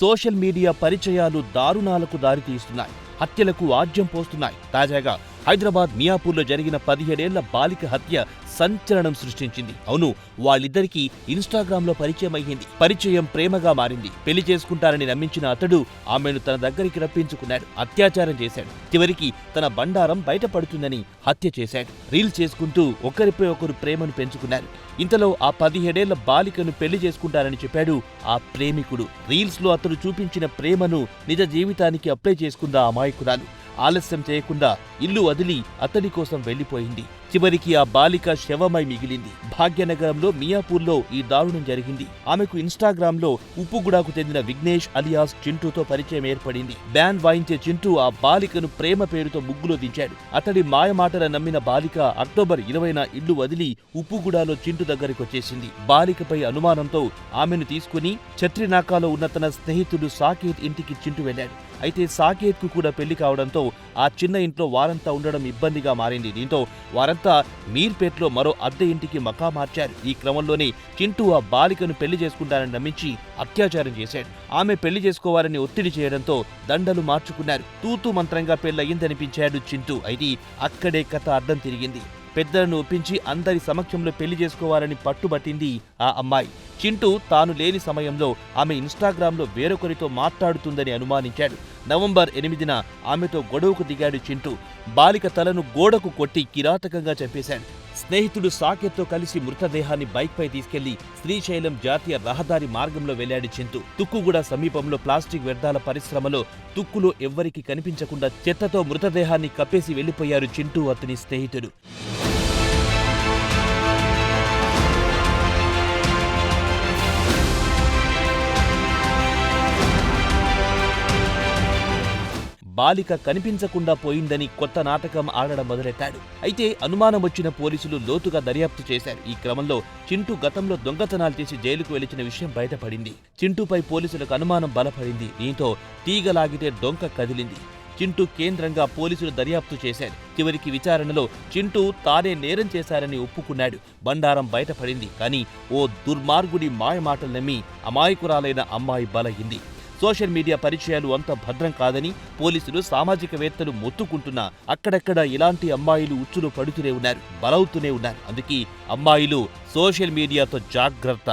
Social media పరిచయాలు దారుణాలకు దారితీస్తున్నాయి. హత్యలకు ఆజ్యం పోస్తున్నాయి. తాజాగా హైదరాబాద్ మియాపూర్లో జరిగిన పదిహేడేళ్ళ బాలిక హత్య సంచలనం సృష్టించింది. అవును వాళ్ళిద్దరికీ ఇన్స్టాగ్రామ్లో పరిచయం అయ్యింది పరిచయం ప్రేమగా మారింది. పెళ్ళి చేసుకుంటారని నమ్మించిన అతడు ఆమెను తన దగ్గరికి రప్పించుకున్నాడు. అత్యాచారం చేశాడు. చివరికి తన బండారం బయటపడుతుందని హత్య చేశాడు. రీల్ చేసుకుంటూ ఒకరిపై ఒకరు ప్రేమను పెంచుకున్నారు. ఇంతలో ఆ పదిహేడేళ్ళ బాలికను పెళ్ళి చేసుకుంటారని చెప్పాడు ఆ ప్రేమికుడు. రీల్స్లో అతడు చూపించిన ప్రేమను నిజ జీవితానికి అప్లై చేసుకుందా అమాయకురాలు. ఆలస్యం చేయకుండా ఇల్లు వదిలి అతడి కోసం వెళ్ళిపోయింది చివరికి ఆ బాలిక శవమై మిగిలింది. భాగ్యనగరంలో మియాపూర్లో ఈ దారుణం జరిగింది. ఆమెకు ఇన్స్టాగ్రామ్లో ఉప్పుగుడాకు చెందిన విఘ్నేష్ అలియాస్ చింటూతో పరిచయం ఏర్పడింది. బ్యాన్ వాయించే చింటూ ఆ బాలికను ప్రేమ పేరుతో ముగ్గులో దించాడు. అతడి మాయమాటల నమ్మిన బాలిక అక్టోబర్ ఇరవైన ఇల్లు వదిలి ఉప్పుగుడాలో చింటు దగ్గరికి వచ్చేసింది. బాలికపై అనుమానంతో ఆమెను తీసుకుని ఛత్రినాకాలో ఉన్న తన స్నేహితుడు సాకేత్ ఇంటికి చింటు వెళ్ళాడు. అయితే సాకేత్కు కూడా పెళ్ళి కావడంతో ఆ చిన్న ఇంట్లో వారంతా ఉండడం ఇబ్బందిగా మారింది. దీంతో వారంతా మీర్పేట్లో మరో అద్దె ఇంటికి మకా మార్చారు. ఈ క్రమంలోనే చింటూ ఆ బాలికను పెళ్ళి చేసుకుంటానని నమ్మించి అత్యాచారం చేశాడు. ఆమె పెళ్ళి చేసుకోవాలని ఒత్తిడి చేయడంతో దండలు మార్చుకున్నారు. తూతూ మంత్రంగా పెళ్ళయిందనిపించాడు చింటూ. అయితే అక్కడే కథ అర్థం తిరిగింది. పెద్దలను ఒప్పించి అందరి సమక్షంలో పెళ్ళి చేసుకోవాలని పట్టుబట్టింది ఆ అమ్మాయి. చింటూ తాను లేని సమయంలో ఆమె ఇన్స్టాగ్రామ్లో వేరొకరితో మాట్లాడుతుందని అనుమానించాడు. నవంబర్ ఎనిమిదిన ఆమెతో గొడవకు దిగాడు చింటూ. బాలిక తలను గోడకు కొట్టి కిరాతకంగా చంపేశాడు. స్నేహితుడు సాకేత్తో కలిసి మృతదేహాన్ని బైక్పై తీసుకెళ్ళి శ్రీశైలం జాతీయ రహదారి మార్గంలో వెళ్ళాడు చింతు తుక్కుగూడ సమీపంలో ప్లాస్టిక్ వ్యర్థాల పరిశ్రమలో తుక్కులో ఎవ్వరికి కనిపించకుండా చెత్తతో మృతదేహాన్ని కప్పేసి వెళ్ళిపోయారు చింటూ అతని స్నేహితుడు. బాలిక కనిపించకుండా పోయిందని కొత్త నాటకం ఆడడం మొదలెట్టాడు. అయితే అనుమానం వచ్చిన పోలీసులు లోతుగా దర్యాప్తు చేశారు. ఈ క్రమంలో చింటూ గతంలో దొంగతనాలు చేసి జైలుకు వెలిచిన విషయం బయటపడింది. చింటూపై పోలీసులకు అనుమానం బలపడింది. దీంతో తీగలాగితే డొంక కదిలింది. చింటూ కేంద్రంగా పోలీసులు దర్యాప్తు చేశారు. చివరికి విచారణలో చింటూ తానే నేరం చేశారని ఒప్పుకున్నాడు. బండారం బయటపడింది. కానీ ఓ దుర్మార్గుడి మాయమాటలు నమ్మి అమాయకురాలైన అమ్మాయి బలయింది సోషల్ మీడియా పరిచయాలు అంత భద్రం కాదని పోలీసులు సామాజికవేత్తలు మొత్తుకుంటున్నా అక్కడక్కడ ఇలాంటి అమ్మాయిలు ఉచ్చులో పడుతూనే ఉన్నారు బలవుతూనే ఉన్నారు. అందుకే అమ్మాయిలు సోషల్ మీడియాతో జాగ్రత్త.